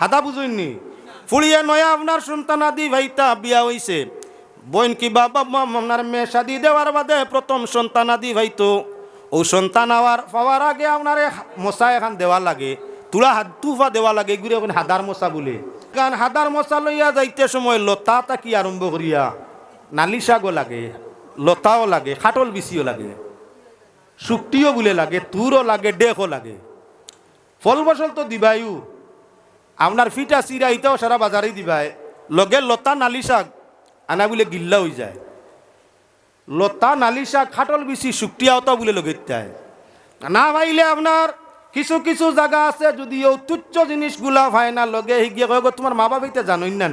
হাদা বুঝুননি? ফুড়িয়ে নয়া আপনার সন্তান আদি ভাইতা বিয়া হইছে। বোন কি বাবা আপনার মেয়ে শাদি দেওয়ার বাদে প্রথম সন্তান আদি ভাইতো। ও সন্তান আওয়ার, পাওয়ার আগে আপনার মশা এখান দেওয়া লাগে। তুলা হাত তুফা দেওয়া লাগে এগুলো এখন হাদার মশা বলে। কারণ হাদার মশা লইয়া যাইতে সময় লতা তাকি আরম্ভ করিয়া? নালি শাকও লাগে, লতাও লাগে, খাটল বিচিও লাগে। শুক্তিও বলে লাগে, তুরও লাগে, ডেকও লাগে। ফল ফসল তো দিবাইও আপনার ফিটা চিরা ইটাও সারা বাজারেই দিবাই লগে লতা নালি শাক আনা বলে গিল্লা হয়ে যায় লতা নালি শাক খাটল বেশি শুক্তিয়াও তো বলে লগে না পাইলে আপনার কিছু কিছু জায়গা আছে যদি ও তুচ্ছ জিনিসগুলা হয় না লগে হিগিয়ে কয় গো, তোমার মা বাবাইতে জানোই না?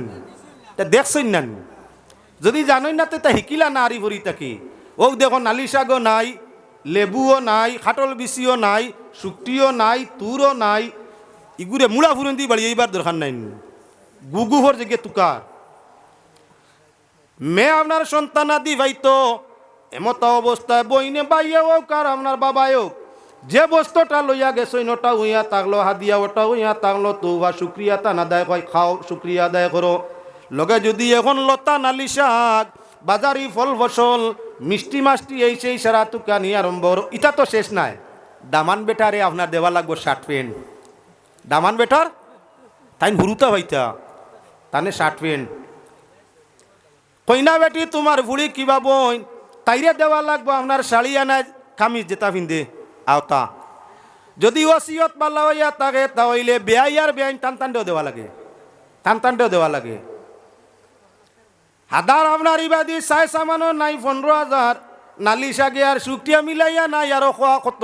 তা দেখছই না? যদি জানোই না তো শিকিলা না আরি ভরি থাকি ও দেখো নালি শাকও নাই লেবুও নাই খাটল বিচিও নাই শুক্তিও নাই তুরও নাই ইগুরে মুড়া ফুরন্দি বাড়ি এইবার দরকার নাই গুগুহর জেগে তুকার মেয়ে আপনার সন্তান আদি ভাই ভাইতো, এমত অবস্থায় বইনে বাইয়ে হোক আর আপনার বাবাই হোক, যে বস্তুটা লইয়া গেছে ওটা উইয়া তাকলো হাদিয়া, ওটা উইয়া তাকলো তো বা শুক্রিয়া তা না দায় কয়, খাও, শুক্রিয়া আদায় করো। লগে যদি এখন লতা নালি শাক, বাজারি ফল ফসল, মিষ্টি মাষ্টি এই সেই সারা তুকানি আরম্ভ। ইটা তো শেষ নাই। দামান বেটারে আপনার দেওয়া লাগবো শার্ট প্যান্ট দামান বেটার? তাই হুরুতা ভাইতা। তানে শার্ট প্যান্ট। কইনা বেটি, তোমার ভুড়ি কিবা বই তাইরে দেওয়া লাগবো আপনার শাড়ি আনা কামিজ যেটা পিন্ধে। আওতা যদি ওসিয়ত পাল্লা হইয়া থাকে তাহলে বেআই আর বেআইন টান টানটেও দেওয়া লাগে। টান টানটেও দেওয়া লাগে। হাদার আপনার ইবাদি চাই সামানো নাই পনেরো হাজার। নালি সাগে আর শুক্তিয়া মিলাইয়া নাই, আরও খোয়া কত?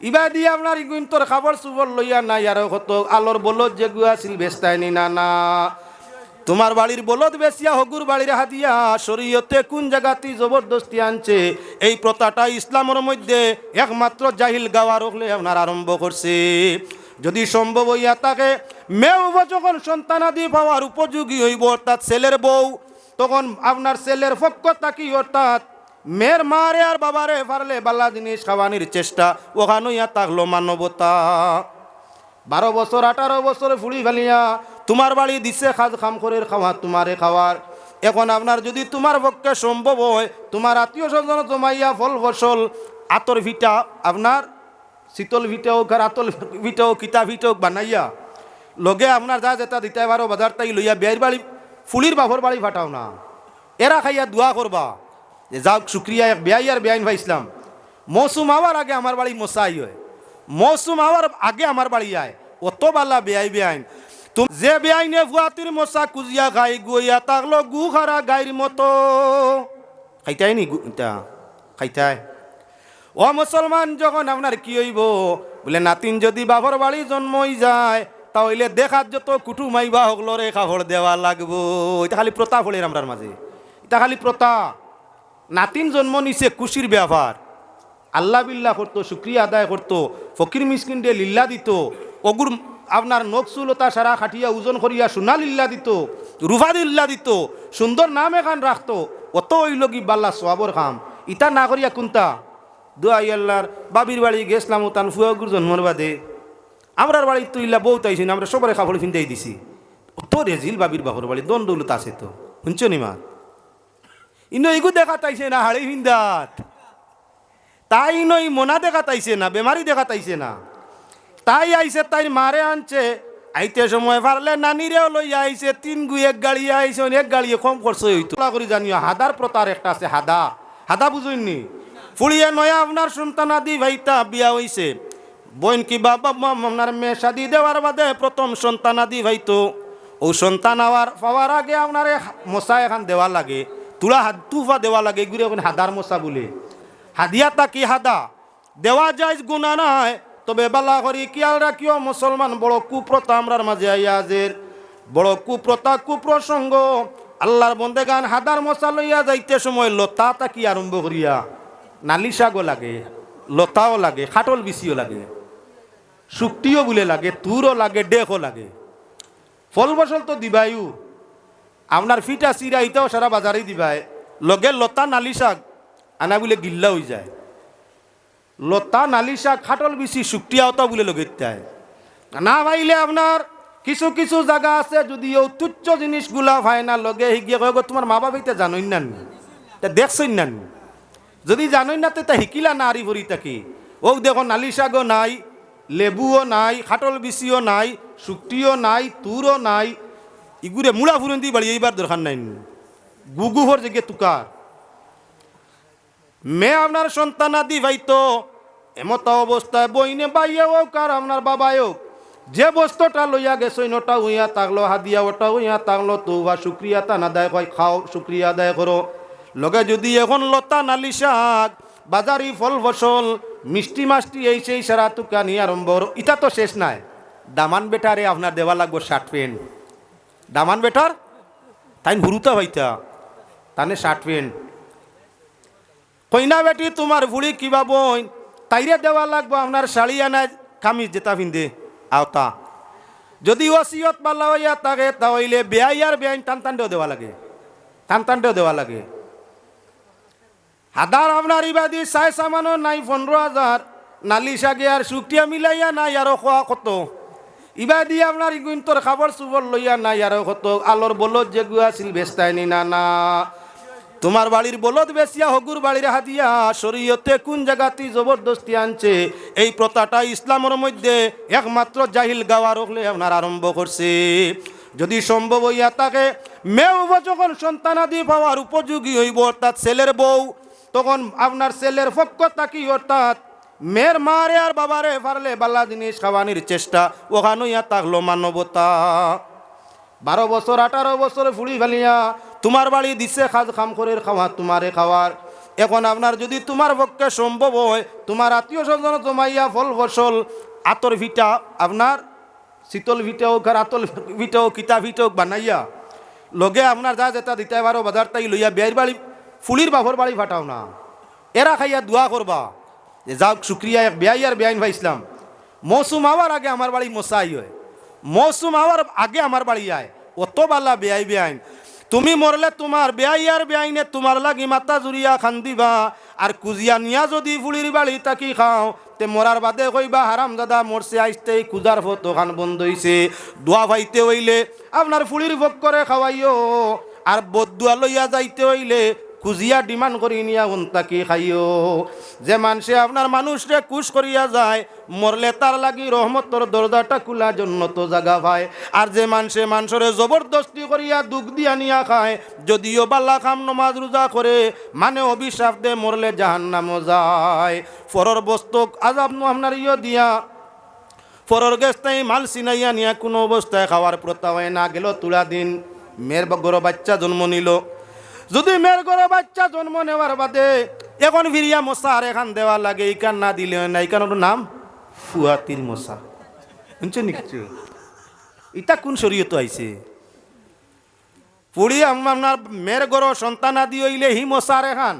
ইবাদি আপনার ইগুন্তর খাবার চুবর লইয়া নাই, আরও কত আলোর বলদ যেগুয়া আছিল বেস্তাইনি না না তোমার বাড়ির বলদ বেশিয়া, হগুর বাড়ির হাতিয়া, শরীয়তে কোন জায়গাতে জবরদস্তি আনছে? এই প্রথাটা ইসলামের মধ্যে একমাত্র জাহিল গাওয়ার হলে আপনার আরম্ভ করছে। যদি সম্ভব হইয়া থাকে মেয়ে যখন সন্তানাদি পাওয়ার উপযোগী হইব, অর্থাৎ ছেলের বউ, তখন আপনার ছেলের পক্ষ থাকি, অর্থাৎ মেয়ের মারে আর বাবারে পারলে বাল্লা জিনিস খাওয়ানির চেষ্টা ওখানে ইয়া থাকল মানবতা। বারো বছর, আঠারো বছর ফুড়ি ফেলিয়া তোমার বাড়ি দিছে খাজ খাম করে খাওয়া, তোমারে খাওয়ার। এখন আপনার যদি তোমার পক্ষে সম্ভব হয়, তোমার আত্মীয় স্বজন জমাইয়া ফল ফসল, আতর ভিটা আপনার, শীতল ভিটা হোক আর আতল ভিটা হোক, কিতা ভিটা হোক বানাইয়া, লগে আপনার যা যেটা দিতে পারো, বাজার তাই লইয়া, বিয়ের বাড়ি, ফুলির বাপর বাড়ি ফাটাও না। এরা খাইয়া দোয়া করবা। যে যাক শুক্রিয়া এক বেআই আর বেআইন ভাইসলাম মৌসুম আওয়ার আগে আমার বাড়ি মশাই হয়। মৌসুম আওয়ার আগে আমার বাড়ি আয়। অত বালা বেআই, বেআইন। তুমি যে বেআইনে ফুয়াতির মশা কুজিয়া খাই গুইয়া তাকলো গু খারা গাইর মতো। খাইতাই নি খাইতাই। ও মুসলমান, যখন আপনার কি হইব? বলে, নাতিন যদি বাবর বাড়ি জন্মই যায়, তাহলে দেখার যত কুটুমাইবা হকলো রে কাপড় দেওয়া লাগবো। এটা খালি প্রতা ফলের আমরার মাঝে। এটা খালি প্রতা নাতিন জন্ম নিছে খুশির ব্যাপার আল্লাহ বিল্লাহ করতো, শুক্রিয়া আদায় করতো, ফকির মিসকিন দিয়ে লিল্লা দিত, অগুর আপনার নকসুলতা সারা খাটিয়া ওজন করিয়া সোনা লিল্লা দিত, রুফা লিল্লা দিত, সুন্দর নাম এখান রাখতো, অত ওইল কি বাল্লা সোয়াবর খাম। ইটা না করিয়া কোনটা দুয়াই আল্লাহর, বাবির বাড়ি গেছিলাম ও তান ফুয়াগুর জন্মর বাদে। আমরার বাড়ি তো ইল্লা বউ তাইছি আমরা সবারে খাবার ফিন্দাই দিছি। অত রেজিল বাবির বাপর বাড়ি দণ্ডলত আছে তো, শুনছ নি মা? ইনো দেখা তাইছে না হাড়ি ফিন্দাত তাই নই মোনা দেখা তাইছে না বেমারি দেখা তাইছে না। তাই আইছে তাই মারে আনছে। আইতে সময় পারলে নানিরেও লই আইছে, তিন গু এক গাড়ি আইছে এক গাড়ি কম খরচ হইতো করে জানিও হাদার প্রতার একটা আছে, হাদা। হাদা বুঝুননি ফুড়িয়ে নয়া আপনার সন্তান আদি ভাইতা বিয়া হইছে বোন কি বাবা আপনার মেয়ে শাদি দেওয়ার বাদে প্রথম সন্তান আদি ভাইতো ও সন্তান আওয়ার পাওয়ার আগে আপনার মশা এখান দেওয়া লাগে। তুলা হাত তুফা দেওয়া লাগে এগুলো এখন হাদার মশা বলে। হাদিয়াটা কি হাদা? দেওয়া যায় গুণা নাই, তবে বালা করি কিয়াল রাখিও, মুসলমান বড় কুপ্রথা আমরার মাঝে আইয়াজের বড় কুপ্রথা, কুপ্রসঙ্গ। আল্লাহর বন্দে গান হাদার মশা লইয়া যাইতে সময় লতা তাকি আরম্ভ করিয়া। নালি শাকও লাগে, লতাও লাগে, খাটল বিচিও লাগে। শুক্তিও বলে লাগে, তুরও লাগে, ডেকও লাগে। ফল ফসল তো দিবাইও আপনার ফিটা চিরা ইটাও সারা বাজারেই দিবাই লগে লতা নালি শাক, আনা বলে গিল্লা হয়ে যায় লতা নালি শাক, খাটল বেশি শুক্তিয়াওতা বলে লগে দেয় না পাইলে আপনার কিছু কিছু জায়গা আছে যদিও তুচ্ছ জিনিসগুলা হয় না, লগে হিগিয়ে কয় তোমার মা বাবাইতে জানোই না? তা দেখছই না? যদি জানোই না, তো হিকিলা না আরি ভরি তাকে ও দেখো নালিশাগও নাই, লেবুও নাই, খাটল বিচিও নাই শুক্তিও নাই, তুরও নাই ইগুরে মুড়া ফুরন্দি বাড়ি এইবার দরকার নাই গুগুহর জেগে তুকার। মেয়ে আপনার সন্তান আদি ভাইতো, এমত অবস্থায় বইনে বাইয়ে হোক আর আপনার বাবাই হোক, যে বস্তুটা লইয়া গেছই ওটা উইয়া তাকলো হাদিয়া ওটা উইয়া তাকলো তো বা শুক্রিয়া তা না দেয় কয়, খাও, শুক্রিয়া আদায় করো। লগে যদি এখন লতা নালি শাক, বাজারি ফল ফসল, মিষ্টি মাষ্টি এই সেই সারা তুকানি আরম্ভ। ইটা তো শেষ নাই। দামান বেটারে আপনার দেওয়া লাগবো শার্ট প্যান্ট দামান বেটার? তাই হুরুতা ভাইতা। তানে শার্ট প্যান্ট কইনা বেটি, তোমার ভুড়ি কিবা বই তাইরে দেওয়া লাগবো আপনার শাড়ি আনায় কামিজ যেটা পিন্ধে। আওতা যদি ওসিয়ত পাল্লা হইয়া থাকে তাহলে বেআই আর বেআইন টান টানটেও দেওয়া লাগে। টান টানটেও দেওয়া লাগে। হাদার আপনার ইবাদি চাই সামানো নাই পনেরো হাজার। নালি শাকে আর শুকটিয়া মিলাইয়া নাই, আরও খোয়া কত? ইবাদি আপনার ইগুন্তর খাবার চুবর লইয়া নাই আরও কত আলোর বলদ যে গুয়া বেস্তায়নি না না তোমার বাড়ির বলদ বেসিয়া হগুর বাড়ির হাতিয়া, শরীয়তে কোন জায়গাতে জবরদস্তি আনছে? এই প্রথাটা ইসলামের মধ্যে একমাত্র জাহিল গাওয়ার হলে আপনার আরম্ভ করছে। যদি সম্ভব হইয়া থাকে মেয়েও যখন সন্তানাদি পাওয়ার উপযোগী হইব অর্থাৎ ছেলের বউ, তখন আপনার ছেলের পক্ষ তাকি অর্থাৎ মেয়ের মারে আর বাবারে পারলে বাল্লা জিনিস খাওয়ানির চেষ্টা ওখানে ইয়া থাকল মানবতা। বারো বছর, আঠারো বছরে ফুড়ি ফেলিয়া তোমার বাড়ি দিছে খাজ খাম করে খাওয়া, তোমারে খাওয়ার। এখন আপনার যদি তোমার পক্ষে সম্ভব হয়, তোমার আত্মীয় স্বজন জমাইয়া ফল ফসল, আতর ভিটা আপনার শীতল ভিটা হোক আর আতল ভিটা হোক, কিতা ভিটা হোক বানাইয়া, লগে আপনার যা যেটা দিতে পারো বাজার তাই লইয়া বিয়ের বাড়ি, ফুলির বাঘর বাড়ি ফাটাও না। এরা খাইয়া দোয়া করবা। যে যাওক শুক্রিয়া এক বেআই আর বেআইন ভাই ইসলাম। মৌসুম হওয়ার আগে আমার বাড়ি মশাই হয়। মৌসুম হওয়ার আগে আমার বাড়ি আয়। অত বালা বেআই বেআইন। তুমি মরলে তোমার বেআই আর বেআইনে তোমার লাগি মাথা জুড়িয়া খান্দিবা। আর কুজিয়া নিয়া যদি ফুলির বাড়ি তাকি খাও, তে মরার বাদে কইবা, হারাম দাদা, মরছে আইসতে কুজার ফত খান বন্ধ হইছে। দোয়া ভাইতে হইলে, আপনার ফুলির ভোগ করে খাওয়াইও। আর বদুয়া লইয়া যাইতে হইলে খুঁজিয়া ডিমান্ড করি নিয়া তাকে খাইও? যে মানুষে আপনার মানুষরে কুশ করিয়া যায়, মরলে তার লাগি রহমতর দরজাটা খোলা জন্য তো জাগা পায় আর যে মানুষে মানুষরে জবরদস্তি করিয়া দুঃখ দিয়া নিয়া খায়, যদিও বাল্লা খাম নমাজ রোজা করে মানে অভিশাপ দে মরলে জাহান্নাম যায়। ফরর বস্তু আজাব আপনার ইয়ে দিয়া। ফরর গেস্তাই মাল সিনাইয়া নিয়া কোনো অবস্থায় খাওয়ার প্রথা হয় না গেল তুলা দিন। মেয়ের গরো বাচ্চা জন্ম নিল। যদি মেয়ের গরো বাচ্চা জন্ম নেওয়ার বাদে এখন ফিরিয়া মশা আর এখান দেওয়া লাগে ইকান না দিলে না ইকান ওর নাম ফুয়াতির মশা। শুনছো নি কিছু ইটা কোন শরীয়ত আইছে? পুড়ি আপনার মেয়ের গরো সন্তান আদি হইলে হি মশার এখান।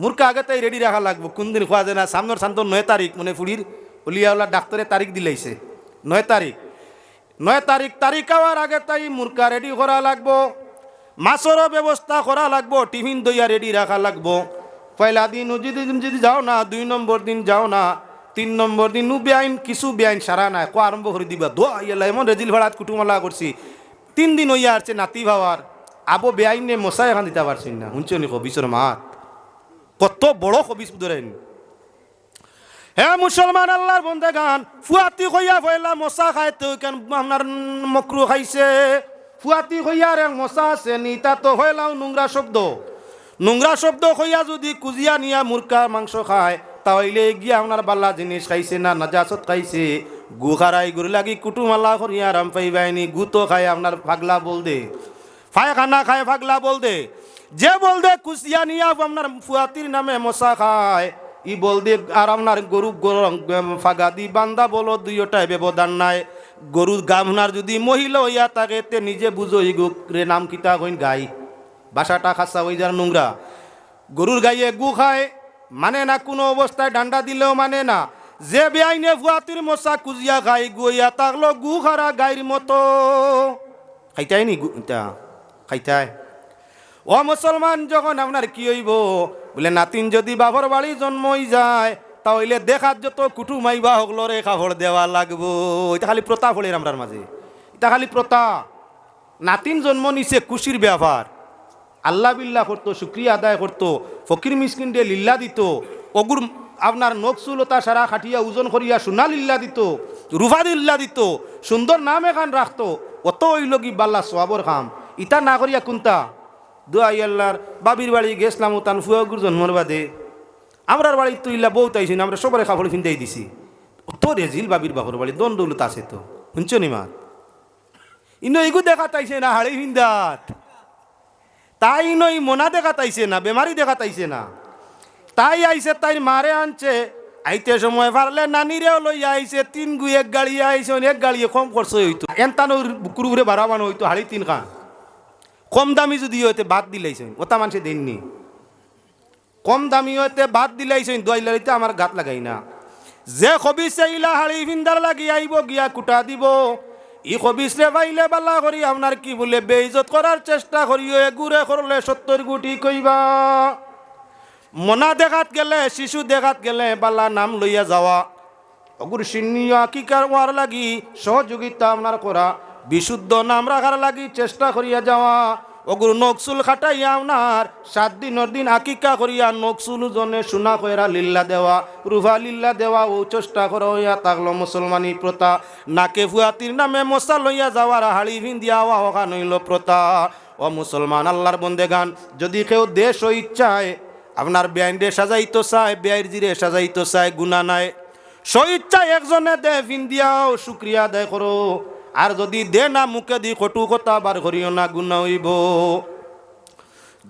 মূর্খা আগে তাই রেডি রাখা লাগবো। কোন দিন খোয়া যায় না, সামনের শান্ত নয় তারিখ মানে ফুড়ির উলিয়াওয়ালা ডাক্তারে তারিখ দিলাইছে নয় তারিখ। নয় তারিখ তারিখ হওয়ার আগে তাই মূর্খা রেডি করা লাগবো। মাছরও ব্যবস্থা করা লাগবো, টিফিন দইয়া রেডি রাখা লাগবো। পয়লা দিন যদি যদি যাও না, দুই নম্বর দিন যাও না, তিন নম্বর দিন নু বেআইন কিছু বেআইন সারা নাই। কো আরম্ভ করে দিবা। দোয়া ইয়েলা এমন রেজিল ভাড়াত কুটুমালা করছি। তিন দিন হইয়া আসছে নাতি ভাবার আবো বেআইন নে মশাই এখন দিতে পারছি না। শুনছো নি কবিসর মাত? কত বড় কবিস ধরেন হে মুসলমান আল্লাহর বন্দে গান ফুয়াতি কইয়া ফয়লা মশা খায় তো কেন আপনার মকরু খাইছে? ফুয়াতি কইয়া রে মশা আছে, নি নিতা তো হইলাও নোংরা শব্দ। নোংরা শব্দ কইয়া যদি কুজিয়া নিয়া মুরকা মাংস খায় তাহলে গিয়া আপনার বাল্লা জিনিস খাইছে না নাজাসত খাইছে। গু খারাই গুড় লাগি কুটুমালা করিয়া আরাম পাইবাইনি গু তো খায় আপনার পাগলা বল দে। পায়খানা খায় পাগলা বল দে। যে বল দে কুচিয়া নিয়া আপনার ফুয়াতির নামে মশা খায়, ই বল দে আর আপনার গরু ফাগা দি বান্দা বলো দুইটাই ব্যবধান নাই। গরু গামনার যদি মহিলা হইয়া থাকে, তে নিজে বুঝো ই গো রে নাম কিতা কইন গাই। বাসাটা খাসা হয়ে যার নোংরা। গরুর গাইয়ে গু খায় মানে না, কোনো অবস্থায় ডান্ডা দিলেও মানে না। যে বেআইনে ফুয়াতির মশা কুজিয়া খাই গুইয়া তাকলো গু খারা গাইর মতো। খাইতাই নি খাইতাই। ও মুসলমান, যখন আপনার কি হইব? বলে, নাতিন যদি বাবর বাড়ি জন্মই যায় তাহলে দেখার যত কুটুমাইবা হকলো রে, কাপড় দেওয়া লাগবো। এটা খালি প্রতাপ হলের আমরার মাঝে। ইতা খালি প্রতা নাতিন জন্ম নিছে খুশির ব্যাপার আল্লাহ বিল্লাহ করতো, শুক্রিয়া আদায় করতো, ফকির মিসকিন দিয়ে লিল্লা দিত, অগুর আপনার নকসুলতা সারা খাটিয়া ওজন করিয়া সোনা লিল্লা দিত, রুফা লিল্লা দিত, সুন্দর নাম এখান রাখতো, অত ওইল কি বাল্লা সোয়াবর খাম। ইতা না করিয়া কোনটা দোয়াই আল্লাহর, বাবির বাড়ি গেছিলাম তান ফুয়াগুর জন্মর বাদে। আমরার বাড়ি ইল্লা বউ তাইছি আমরা সবারে খাবার ফিন্দাই দিছি। তো রেজিল বাবির বাহুর বাড়ি দৌলত আছে তো। শুনছো নি মা? ইনো এগু দেখা তাইছে না, হাড়ি ফিন্দাত তাই নই মোনা দেখা তাইছে না, বেমারি দেখা তাইছে না। তাই আইছে তাই মারে আনছে, আইতে সময় পারলে নানিরেও লইয়া আইছে, তিন গু এক গাড়ি আইছে এক গাড়ি কম খরচ হইতো। এনতানো বুকুর ঘুরে বাড়াবানো হইতো, হাড়ি তিন খান। কম দামি যদি হইতে বাদ দিলাইছেন ওটা মানুষে দেননি। কম দামি হইতে বাদ দিলাইছেন দোয়াই লাইতে আমার গাত লাগাই না। যে খবিস চাইলা হাড়ি ফিন্দার লাগি আইব, গিয়া কুটা দিব। ই খবিস রে পাইলে বালা করি, আপনার কি বলে বেইজত করার চেষ্টা করিও এগুরে করলে সত্তর গুটি কইবা। মনা দেখাত গেলে, শিশু দেখাত গেলে বালা নাম লইয়া যাওয়া। অগুর সিন্নিয়া কি কার লাগি, সহযোগিতা আপনার করা। বিশুদ্ধ নাম রাখার লাগি চেষ্টা করিয়া যাওয়া। অগুর নকসুল খাটাইয়া আপনার সাত দিনের দিন আকিকা করিয়া নকসুল জনে সোনা কইরা লিল্লা দেওয়া। রুভা লিল্লা দেওয়া ও চেষ্টা করা হইয়া থাকল মুসলমানি প্রথা নাকে ফুয়াতির নামে মশা লইয়া যাওয়ার হাড়ি ভিন্দিয়া ওয়া নইল প্রথা ও মুসলমান, আল্লাহর বন্দে গান যদি কেউ দেশ ও ইচ্ছায়, আপনার বেআইনরে সাজাইতো চায়, বেআইর জিরে সাজাইতো চায় গুণা নাই। স্বইচ্ছায় একজনে দে ফিন্দিয়াও শুক্রিয়া দেয় করো। আর যদি দে না মুখে দি কটু কথা, বার করিও না গুণা হইব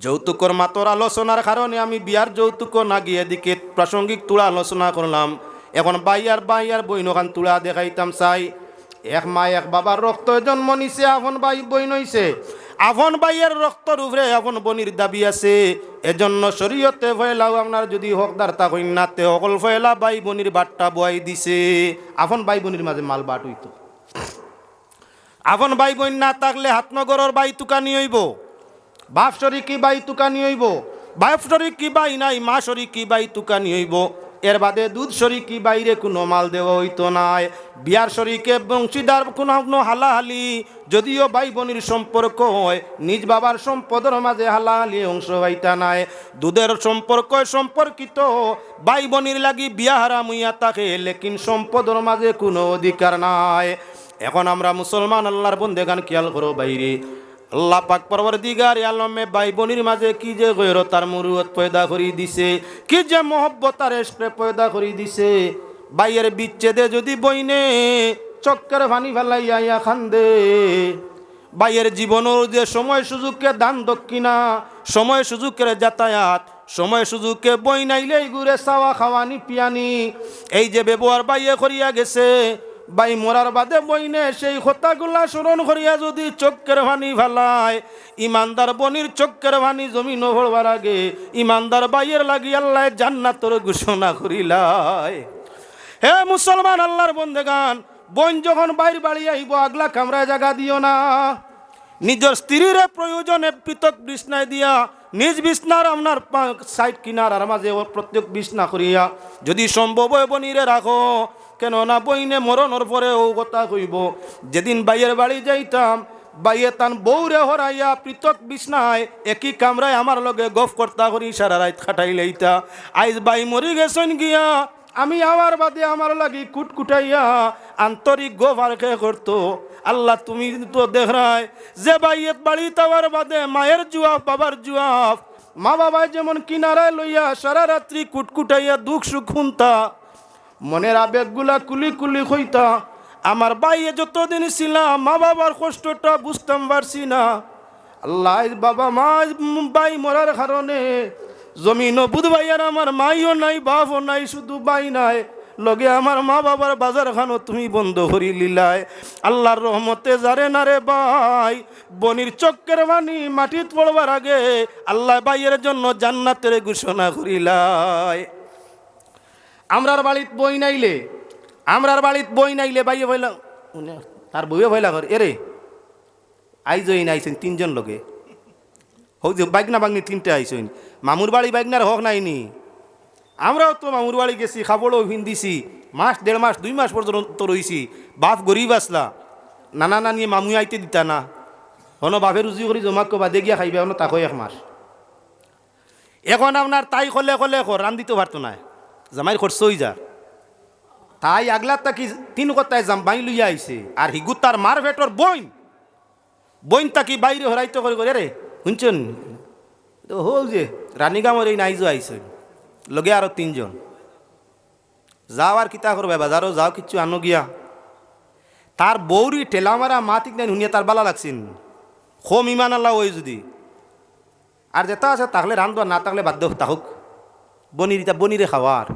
যৌতুকর মাতর আলোচনার কারণে আমি বিয়ার যৌতুক না গিয়ে দিকে প্রাসঙ্গিক তুলা আলোচনা করলাম এখন বাইয়ার বাইয়ার বইনখান তুলা দেখাইতাম চাই। এক মা, এক বাবার রক্ত জন্ম নিছে আপন বাই বই নইছে আপন বাইয়ের রক্তর উপরে আপন বনির দাবি আছে। এজন্য শরীয়তে ফয়লাও আপনার যদি হকদার তা হইন না তে অকল ফয়লা বাই বনির বাট্টা বয়াই দিছে। আপন বাই বনির মাঝে মাল বাট হইতো আপন বাই বোন না থাকলে হাতনগরের বাই তুকানি হইব। বাপ শরিকি বাই তুকানি হইব? বাপ শরিকি বাই নাই, মা শরিকি বাই তুকানি হইব? এর বাদে দুধ শরিকি বাইরে কোনো মাল দেওয়া হইতো নাই। বিয়ার শরিকে বংশীদার কোনো কোনো হালাহালি, যদিও ভাই বোনের সম্পর্ক হয়, নিজ বাবার সম্পদের মাঝে হালাহালি অংশ হইতা নাই। দুধের সম্পর্ক সম্পর্কিত ভাই বোনের লাগি বিয়া হারাম হইয়া থাকে, লেকিন সম্পদের মাঝে কোনো অধিকার নাই। এখন আমরা মুসলমান, আল্লাহর বন্দে গান খেয়াল করো বাইরে। আল্লাহ পাক পরবর দিগার আলমে ভাই বোনির মাঝে কি যে গৈরতার মুরুয়ত পয়দা করি দিছে, কি যে মহব্বতার এসপ্রে পয়দা করি দিছে। বাইয়ের বিচ্ছেদে যদি বইনে চক্কর ভানি ফেলাইয়া ইয়া খান্দে। বাইয়ের জীবনের যে সময় সুযোগকে দান দক্ষিণা, সময় সুযোগের যাতায়াত, সময় সুযোগকে বই নাইলেই ঘুরে চাওয়া খাওয়ানি পিয়ানি এই যে ব্যবহার বাইয়ে করিয়া গেছে বাই মরার বাদে বইনে সেই কথাগুলা স্মরণ করিয়া যদি চক্কের ভানি ভালায় ইমানদার বনির চক্কের ভানি জমিন ভরবার আগে, ইমানদার বাইয়ের লাগি আল্লাহ জান্নাতর ঘোষণা করিলায়। হে মুসলমান আল্লাহর বন্দেগান, বোন যখন বাইর বাড়ি আইব, আগলা কামরায় জাগা দিও না। নিজের স্ত্রীর প্রয়োজনে পৃথক বিছনায় দিয়া, নিজ বিছনার আপনার সাইড কিনার মাঝে প্রত্যেক বিছনা করিয়া, যদি সম্ভব বনিরে রাখো। কেন না বইনে মরণর পরে ও কথা কইব। যেদিন বাইয়ের বাড়ি যাইতাম, বাইয়ে তান বউরে হরাইয়া পৃথক বিছনায় একই কামরায় আমার লগে গফ কর্তা করি সারা রাত খাটাই লইতা। আইজ বাই মরি গেছেন গিয়া, আমি আওয়ার বাদে আমার লাগি কুটকুটাইয়া আন্তরিক গোভারকে করতো। আল্লাহ তুমি তো দেখায় যে বাইয়েত বাড়ি তাওয়ার বাদে মায়ের জুয়াফ, বাবার জুয়াফ, মা বাবাই যেমন কিনারায় লইয়া সারা রাত্রি কুটকুটাইয়া দুঃখ সুখ শুনতা মনের আবেগগুলা কুলি কুলি হইতা। আমার বাইয়ে যতদিন ছিলাম মা বাবার কষ্টটা বুঝতাম পারছি না। আল্লাহ বাবা, মা বাই মরার কারণে জমিন বুধ ভাইয়ার আমার মাইও নাই, বাপও নাই, শুধু বাই নাই। লগে আমার মা বাবার বাজার খানো তুমি বন্ধ করি লিলায় আল্লাহর রহমতে যারে না রে ভাই, বনির চক্কের বাণী মাটিত পড়বার আগে আল্লাহ বাইয়ের জন্য জান্নাতের ঘোষণা করিলায় আমরার বাড়িত বই নাইলে, আমরার বাড়িত বই নাইলে বাইয়ে ভইলা তার বইয়ে ভইলা ঘর, এরে, আইজই নাইছেন তিনজন লোকে। হোক যে বাইকনা বাগনি তিনটে আইসইন মামুর বাড়ি বাইকনার হক নাইনি। আমরাও তো মামুর বাড়ি গেছি খাবড়ও ভিন দিছি মাস, দেড় মাস, দুই মাস পর্যন্ত রইছি, বাপ গরিব আসলা, নানা নানিয়ে মামু আইতে দিতা না। হনো বাপে রুজি করে জমা কবা, দে গিয়া খাইবে, হনো তাকো এক মাস। এখন আপনার তাই কলে কলে রান দিতে পারতো না। জামাইর খরচ হয়ে যা। তাই আগলা তাকি তিন কথায় জাম্বাই লইয়া আইছে আর হিগু তার মার ভেটর বইন। বইন তাকি বাইরে হরাইতে করে করে রে শুনছেন তো হল যে রানীগামর এই নাইজো আইছে লগে আরও তিনজন। যাও আর কিতা করবে বাজারও যাও, কিচ্ছু আনো গিয়া। তার বৌরি মারা মাতিক নাই শুনিয়া তার বালা লাগছেন খোম ইমান আল্লাহ ওই যদি। আর যেটা আছে তাহলে রান্ধবা না থাকলে বাধ্য তাহুক। বনির ইতা বনিরে খাওয়ার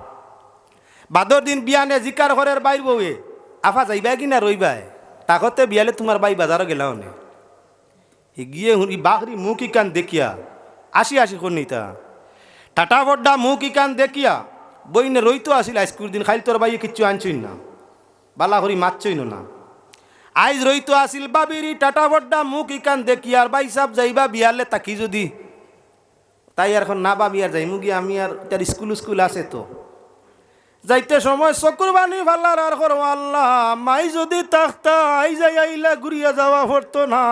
বাদর দিন বিয়ানে জিকার ঘরের বাইর বউয়ে আফা যাইবা কি না রইবাই তাকতে বিয়ালে তোমার বাই বাজারও গেলাও নে? গিয়ে বাকরি মুখ ইকান দেখিয়া। আসি আসি কোন নিতা টাটা বড্ডা মুখ ইকান দেখিয়া। বইনে রইতো আসিল আইসকুর দিন, খাইল তোর বাইয়ে কিচ্ছু আনছই না। বালা করি মারছই না। আইজ রইতো আসিল বাবিরি টাটা বড্ডা মুখ ইকান দেখিয়া। আর বাই সাপ যাইবা বিয়ালে তাকি যদি। তাই আর এখন না বাবি আর যাইমু গিয়ে আমি আর তার স্কুল স্কুল আছে তো। যাইতে সময় চকুর বাণী ভাল্লার আর করো আল্লাহ, মাই যদি তাকতা আই যাই আইলা ঘুরিয়া যাওয়া পড়তো না।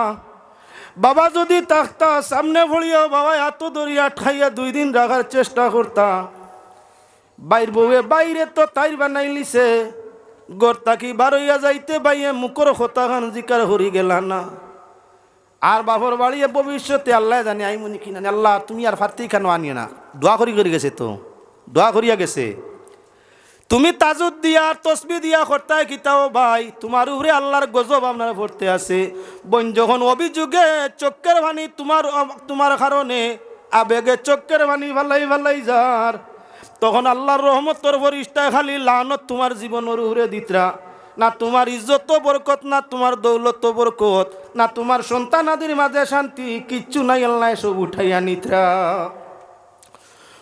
বাবা যদি তাকতা সামনে ভরিয়া বাবা এত দরিয়া ঠাইয়া দুই দিন রাখার চেষ্টা করতা। বাইর বউয়ে, বাইরে তো তাইর বানাই লিছে। গর তাকি বারইয়া যাইতে, বাইয়ে মুখর হতা খান জিকার হরি গেলা না। আর বাবর বাড়িয়ে ভবিষ্যতে আল্লাহ জানি আই মনি কিনা আল্লাহ, তুমি আর ফার্তি কেন আনিয়ে না। দোয়া করি করে গেছে তো। দোয়া করিয়া গেছে। তুমি তাজুদ দিয়া, তসবি দিয়া কর্তায় কিতাও ভাই, তোমার উপরে আল্লাহর গজব আপনার পড়তে আছে। বোন, যখন অভিযোগে চক্কের ভানি তোমার তোমার কারণে, আবেগে চক্কের ভানি ভালাই ভালাই যার, তখন আল্লাহর রহমতর বরিষ্ঠায় খালি লানত তোমার জীবনের উপরে দিতরা। না তোমার ইজ্জত তো বরকত, না তোমার দৌলত তো বরকত, না তোমার সন্তানাদির মাঝে শান্তি, কিচ্ছু নাই আল্লাহ, সব উঠাইয়া নিতরা।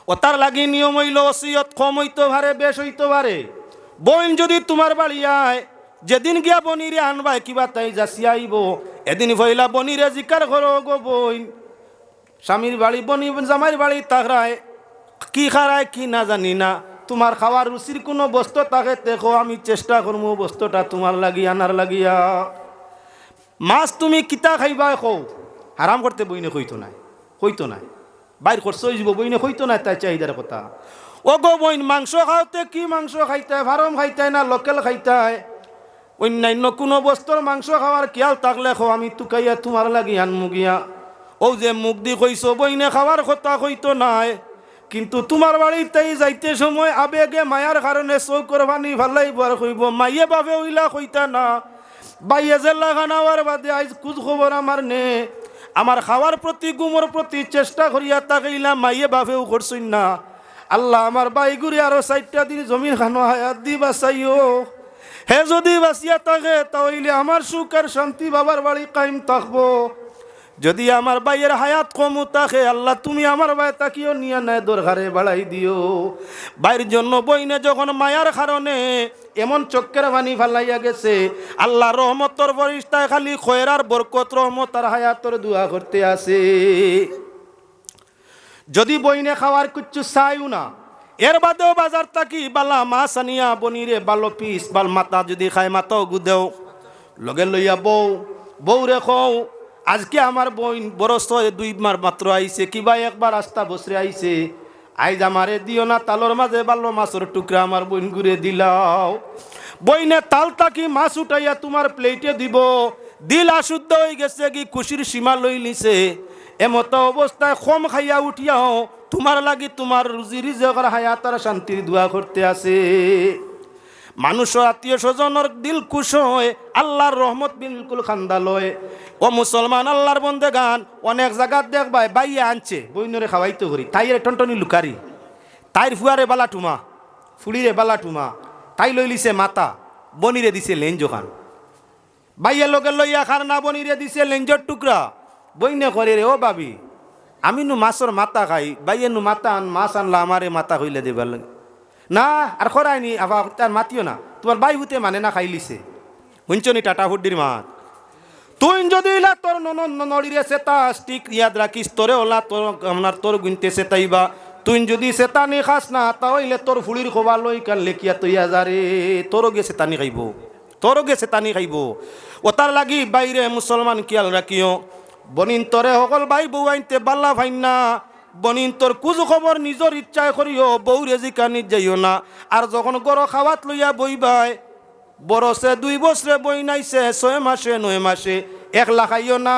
ও তার লাগি নিয়ম হইল, ওসিয়ত কম হইতে পারে, বেশ হইতে পারে। বইন যদি তোমার বাড়ি আয়, যেদিন গিয়া বনিরে আনবাই কিবা তাই যাসি আইব। এদিন ভইলা বনিরে জিকার করো গো বইন। স্বামীর বাড়ি, বনি জামাইর বাড়ি তাকরায় কি খারায়, কি না জানি না। তোমার খাওয়ার রুচির কোনো বস্তু তাকে দেখো আমি চেষ্টা করব বস্তুটা তোমার লাগি, আনার লাগিয়া। মাছ তুমি কিতা খাইবা কও? হারাম করতে বইনে কইতো নাই কইতো নাই। বাইর হয়ে যাব বইনে হইতো নাই তাই চাহিদার কথা। ও গো বইন, মাংস খাওয়াতে কি মাংস খাইতে ফার্ম খাইতে না লোকেল খাইতে অন্যান্য কোনো বস্তুর মাংস খাওয়ার খেয়াল থাকলে খো আমি তুকাইয়া তোমার লাগি আনমু গিয়া। ও যে মুখ দি কইছো বইনে খাওয়ার কথা কইতো নাই। কিন্তু তোমার বাড়িতেই যাইতে সময় আবেগে মায়ার কারণে চৌকর পানি ভালাই বার কইব মাইয়ে বাবে ওইলা কইতা না। বাইয়ে জেলা খানাওয়ার বাদে আইজ কুজ খবর আমার নে। আমার খাওয়ার প্রতি গুমর প্রতি চেষ্টা করিয়া তাকাইলাম মাইয়ে বাপেও করছই না। আল্লাহ আমার বাই ঘুরে আরও চারটা দিন জমিন খানো হায়াত দি বাঁচাইও। হে যদি বাঁচিয়া থাকে তাহলে আমার সুখ আর শান্তি বাবার বাড়ি কায়েম থাকব। যদি আমার বাইয়ের হায়াত কম থাকে আল্লাহ তুমি আমার ভাই তাকিও নিয়ে নেয় দরকারে বাড়াই দিও। বাইর জন্য বইনে যখন মায়ার কারণে এমন চক্কের বাণী ফালাইয়া গেছে, আল্লাহ রহমতর বরিষ্ঠায় খালি খয়রার বরকত, রহমত আর হায়াতর দোয়া করতে আসে। যদি বইনে খাওয়ার কিচ্ছু চাইও না, এর বাদেও বাজার থাকি, বালা মাছ আনিয়া বনিরে বালো পিস, বাল মাতা যদি খায় মাতাও গুদেও। লগে লইয়া বউ বউ রে আজকে আমার বইন বরস দুই মার মাত্র আইছে কিবা একবার রাস্তা বসরে আইছে? আইজ আমারে দিও না, তালর মাঝে বাল্য মাছের টুকরা আমার বইন ঘুরে দিলাও। বইনে তাল তাকি মাছ উঠাইয়া তোমার প্লেটে দিব। দিল আশুদ্ধ হয়ে গেছে কি খুশির সীমা লই নিছে। এমত অবস্থায় কম খাইয়া উঠিয়াও, তোমার লাগি তোমার রুজি রিজেকর হায়াতার শান্তির দোয়া করতে আছে। মানুষ আত্মীয় স্বজনের দিল কুশ হয়, আল্লাহর রহমত বিলকুল খান্দা লয়। ও মুসলমান আল্লাহর বন্দে গান, অনেক জায়গাত দেখবাই বাইয়ে আনছে, বইনরে খাওয়াইতে করি তাইরে টনটনি লুকারি। তাইর ফুয়ারে বালা টুমা, ফুড়িরে বালা টুমা, তাই লই লিছে মাতা, বনিরে দিছে লেঞ্জ খান। বাইয়ের লগে লইয়া খার না, বনিরে দিছে লেঞ্জর টুকরা। বইনে করে রে, ও বাবি, আমি নু মাছর মাথা খাই, বাইয়ে নু মাথা আন, মাছ আনলা, আমারে মাথা হইলে দেবার লাগে। না, আর খরাইনি আবার তার মাতিও না। তোমার বাই হুতে মানে না খাইলিছে। শুনছনি টাটা ফুডির মাত? তুই যদি ইলা তোর নড়িরে সেতা স্টিক ইয়াদ রাখিস তোরে ওলা তোর আপনার তোর গুনতে সেতাইবা। তুই যদি সেতানি খাস না তাহলে তোর ফুলির খোবা লই কান লেখিয়া তৈয়া যারে তোরও গিয়ে সেতানি খাইব। তোরও গেছে তানি খাইব। ও তার লাগি বাইরে মুসলমান কিয়াল রাখিও। বনিন তরে সকল ভাই বউ আইনতে বাল্লা ভাইন না। বনিন, তোর কুজ খবর নিজর ইচ্ছায় করিও বউ রেজিকা নিজ যাইও না। আর যখন গড় খাওয়াত লইয়া বইবাই বরসে দুই বছরে বই নাইছে, ছয় মাসে, নয় মাসে। এক লাখাইও না,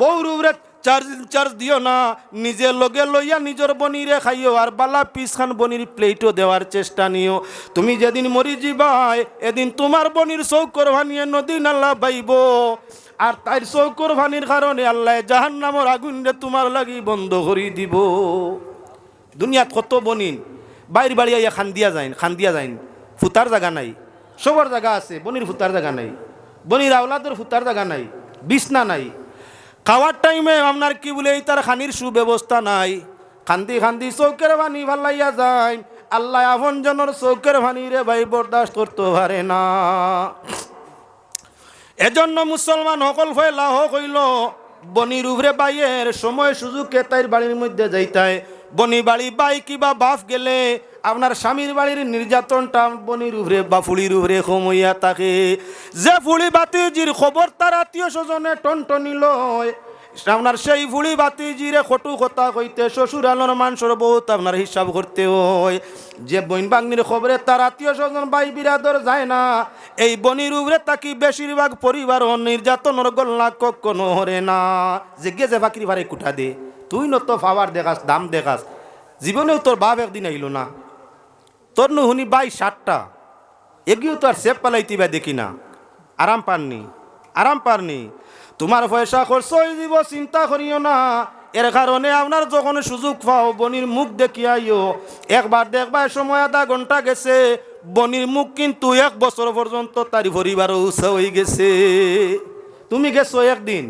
বউর উপরে চার্জ চার্জ দিও না। নিজে লগে লইয়া নিজের বনিরে খাইও, আর বালা পিস খান বনির প্লেটও দেওয়ার চেষ্টা নিও। তুমি যেদিন মরি যাবাই এদিন তোমার বনির চৌকর ভানিয়ে নদী নালা বাইব। আর তাইর চৌকর ভানির কারণে আল্লাহ জাহান নামর আগুন রে তোমার লাগি বন্ধ করে দিব। দুনিয়াত কত বনিন? বাইর বাড়ি আইয়া খান দিয়া যাইন খান দিয়া যাইন। ফুতার জায়গা নাই। সবার জায়গা আছে, বনির ফুতার জায়গা নাই। বনির আওলাদের ফুতার জায়গা নাই, বিছনা নাই। খাওয়ার টাইমে আপনার কি বলে তার খানির সুব্যবস্থা নাই। খান্দি খান্দি চৌকের ভানি ভাল্লাইয়া যায় আল্লাহ আপন জনের চৌকের ভানি রে ভাই বরদাস্ত করতে পারে না। এজন্য মুসলমান সকল লাহ হইল বনি উভরে বাইয়ের সময় সুযোগে তাইর বাড়ির মধ্যে যাইতায়। বনি বাড়ি বাই কিবা বাফ গেলে, আপনার স্বামীর বাড়ির নির্যাতনটা বনি উভরে বা ফুলির উভরে সমইয়া থাকে। যে ফুলি বাতিজির খবর তার আত্মীয় স্বজনে টনটনি লয় আপনার সেই ফুলি বাতি জিরে খটু কথা কইতে, শ্বশুর আলোর মানুষের বহুত আপনার হিসাব করতে হয়। যে বইন বাগনির খবরে তার আত্মীয় স্বজন ভাই বিরাদর যায় না। এই বনির উপরে তাকি বেশিরভাগ পরিবার নির্যাতনের গল্লা কখনো হরে না। যে গেছে বাকরি ভারে কুঠা দে, তুই ন তো ফাওয়ার দেখাস, দাম দেখাস। জীবনেও তোর বাপ একদিন আইলো না। তোর নু শুনি বাই সাতটা। এগিয়েও তো আর সেপ পালাইতি বা দেখি না। আরাম পাননি। আরাম পারনি। তোমার পয়সা খরচ দিব চিন্তা করিও না। এর কারণে আপনার যখন সুযোগ পাও, বনির মুখ দেখিয়াইও। একবার দেখবার সময় আধা ঘণ্টা গেছে, বনির মুখ কিন্তু এক বছর পর্যন্ত তার পরিবারও উৎসাহ হয়ে গেছে। তুমি গেছো একদিন,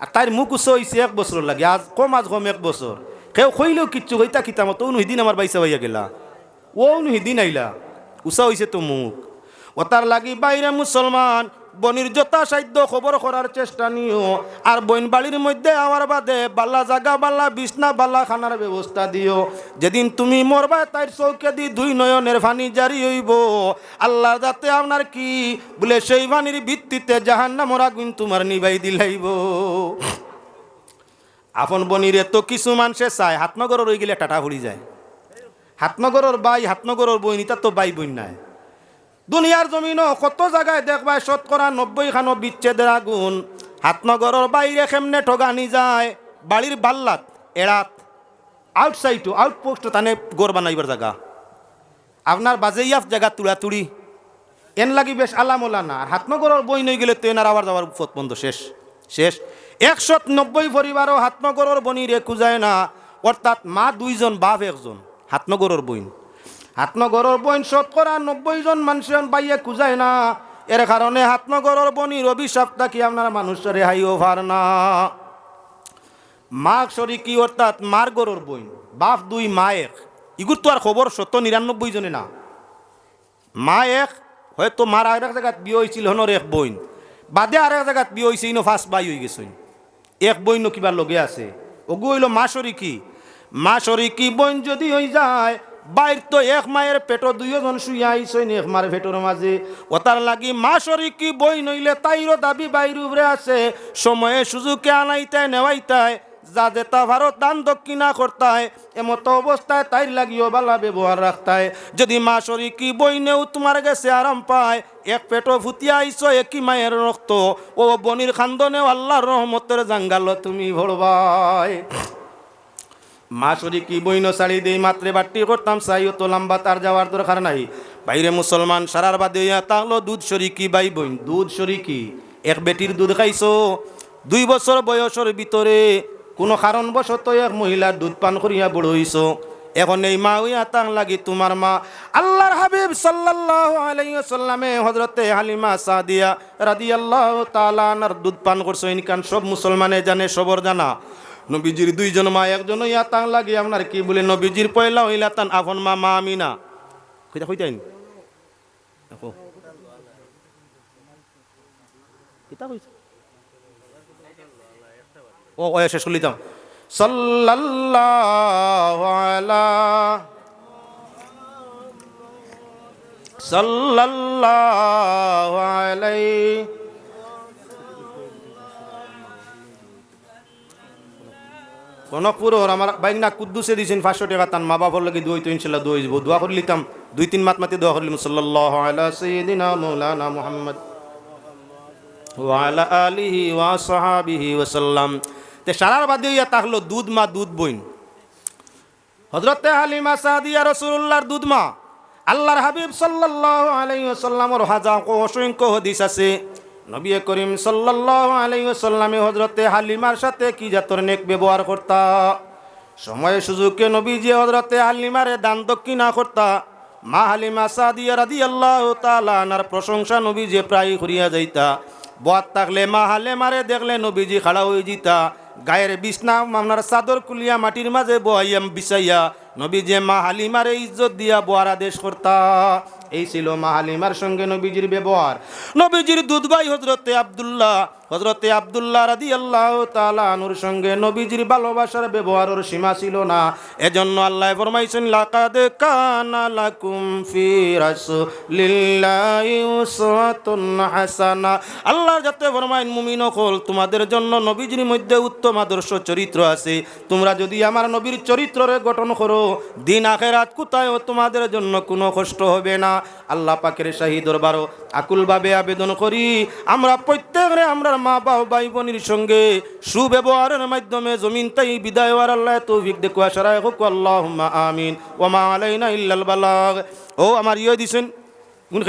আর তার মুখ উৎসাহ হয়েছে এক বছর লাগে, আজ কম আজ কম এক বছর। কেউ কইলেও কিচ্ছু হইতা কিতা মতো অনুহিদিন আমার বাইসা হইয়া গেলা। ও অনুহিদিন আইলা উষা হয়েছে তো মুখ। ও তার লাগি বাইরে মুসলমান বনির যথা সাধ্য খবর করার চেষ্টা নিও। আর বইন বাড়ির মধ্যে আমার বাদে বাল্লা জাগা বাল্লা বিছনা বাল্লা খানার ব্যবস্থা দিও। যেদিন তুমি মরবা, তাইর চৌকে দি দুই নয়নের ফানি জারি হইব। আল্লাহ যাতে আপনার কি বলে, সেই ফানির ভিত্তিতে জাহান নামর আগুন তোমার নিবাই দিলাইব। আপন বনিরে তো কিছু মানুষে চায় হাতনগর রয়ে গেলে টাটা ভরি যায়। হাতনগরের বাই, হাতনগরের বই নিতা তো বাই বই নাই। দুনিয়ার জমিনও কত জায়গায় দেখবায় শতকরা নব্বই খানো বিচ্ছেদের আগুন। হাতনগরের বাইরে কেমনে ঠগানি যায়? বাড়ির বাল্লাত, এড়াত। আউটসাইডও আউটপোস্ট তানে গড় বানাইবার জায়গা। আপনার বাজেইয়াফ জায়গা তুড়া তুড়ি। এন লাগি বেশ আলামোলা না আর হাতনগরের বই নই গেলে তো এনার আবার যাওয়ার পথ বন্ধ। শেষ শেষ। একশত নব্বই পরিবারও হাতনগরের বনিরে খুঁজায় না। অর্থাৎ মা দুইজন, বাপ একজন। হাতনগরের বইন হাতনগরের বইন শতকরা নব্বই জন মানুষের বাইয়ে খুঁজায় না। এর কারণে হাতনগরের বনির অভিশাপ থাকি আপনার মানুষের রেহাইও ভার না। মা শরিকি অর্থাৎ মার গরুর বইন, বাপ দুই মা এক ইগুর তো আর খবর সত্য নিরানব্বই জনে না। মা এক হয়তো মার আর এক জায়গাত বিয়ে হয়েছিল হনর এক বইন। বাদে আর এক জায়গাত বিয়ে হয়েছে ইনো ফার্স্ট বাই হয়ে গেছে। এক বইন কিবা লগে আছে। ওগু হইল মা শরিকি মা শরিকি বইন যদি হয়ে যায় বাইর তো এক মায়ের পেট দুইজন শুইয়া আইসইন এক মার পেটের মাঝে। ওতার লাগি মা শরিকি বই নইলে তাইরও দাবি বাইর উপরে আছে। সময়ে সুযোগে আনাইতায়, নেওয়াইতায় যা যেতা ভারত দান দক্ষিণা করতায়। এমত অবস্থায় তাইর লাগিও বালা ব্যবহার রাখতায়। যদি মা শরিকি বই নেও, তোমার গেছে আরাম পায়। এক পেটো ফুটিয়া আইস একই মায়ের রক্ত। ও বনির খান্দনেও আল্লাহর রহমতের জাঙ্গাল তুমি ভরবাই মা শরিকি বইন শাড়ি দেই মাত্রে বাট্টি করতাম চাইও তো লম্বা তার যাওয়ার দরকার নাই। বাইরে মুসলমান সারার বাদে তাহলো দুধ শরিকি বাই বইন? দুধ শরী কি? এক বেটির দুধ খাইছো? দুই বছর বয়সের ভিতরে কোনো কারণবশত এক মহিলার দুধ পান করিয়া বড় হইছ। এখন এই মা উইয়া তাং লাগি তোমার মা। আল্লাহর হাবিব সাল্লাল্লাহু আলাইহি সাল্লামে হযরতে হালিমা সাদিয়া রাদিয়াল্লাহু তাআলা দুধ পান করছ। ইনকান সব মুসলমানে জানে, সবর জানা। নবীজির দুইজন মা, একজন ইয়া তাং লাগি, আপনার কি বলে নবীজির পয়লা হইলা তান আপন মা মা আমিনা। কইতা, কইতাইন? দেখো। কিতা কইছে? ও ও শেষ করলিতাম সাল্লাল্লাহু আলা সাল্লাল্লাহু আলাইহি কনকপুরর আমার বাইক না কুদ্দুসে দিয়েছেন পাঁচশো টাকা, তার মা বাবার লাগে দই তো ইনশাল্লাহ দই যাব দোয়া করে লিতাম দুই তিন মাত মাতি দোয়া করলিম সাল্লাল্লাহু আলা সাইয়্যিদিনা মাওলানা মুহাম্মদ ওয়া আলা আলিহি ওয়া সাহাবিহি ওয়া সাল্লাম। তে সারার বাদে ইয়া তাহলো দুধ মা, দুধ বইন। হজরতে হালিমা সাদিয়া রসুল্লাহর দুধ মা। আল্লাহর হাবিব সাল্লাল্লাহু আলাইহি ওয়াসাল্লামর হাজার অসংখ্য হাদিস আছে। নবী করিম সাল্লাল্লাহু আলাইহি ওয়াসাল্লামে হজরতে হালিমার সাথে কি জাতর নেক ব্যবহার করতা? সময় সুযোগকে নবী যে হজরতে হালিমারে দান দক্ষিণা করতা। মা হালিমা সাদিয়া রাদিয়াল্লাহু তাআলা আনার প্রশংসা নবী যে প্রায় করিয়া যাইতা। বদ থাকলে মা হালিমারে দেখলে নবীজি খাড়া হয়ে জিতা গায়ের বিছনা আপনার চাদর কুলিয়া মাটির মাঝে বহাইয়াম বিছাইয়া নবী যে মা হালিমারে ইজ্জত দিয়া বোয়ার আদেশ করতা। এই ছিল মা হালিমার সঙ্গে নবীজির ব্যবহার। নবীজির দুধবাই হজরতে আবদুল্লাহ। হজরতে আবদুল্লাহ রাদি আল্লাহ তালানুর সঙ্গে নবীজির ভালোবাসার ব্যবহারের সীমা ছিল না। এজন্য আল্লাহ ফরমাইছেন, লাকাদ কানা লাকুম ফি হাসানা। আল্লাহ যাতে ফরমাইন মুমিন হল তোমাদের জন্য নবীজির মধ্যে উত্তম আদর্শ চরিত্র আছে। তোমরা যদি আমার নবীর চরিত্ররে গঠন করো দিন আখেরাত কোথায়ও তোমাদের জন্য কোনো কষ্ট হবে না। আল্লাহ পাকের শাহী দরবারও আকুলভাবে আবেদন করি। আমরা প্রত্যেকরে আমরা মা বাবা ভাই বোনের সঙ্গে সুব্যবহারের মাধ্যমে জমিন তাই বিদায় হওয়ার আল্লাহ তৌফিক দেখো সারায় হোক আল্লাহ আমিন। ওমা আলাইনা ইল্লাল বালাগ। ও আমার ইয়ে দিছেন। কোন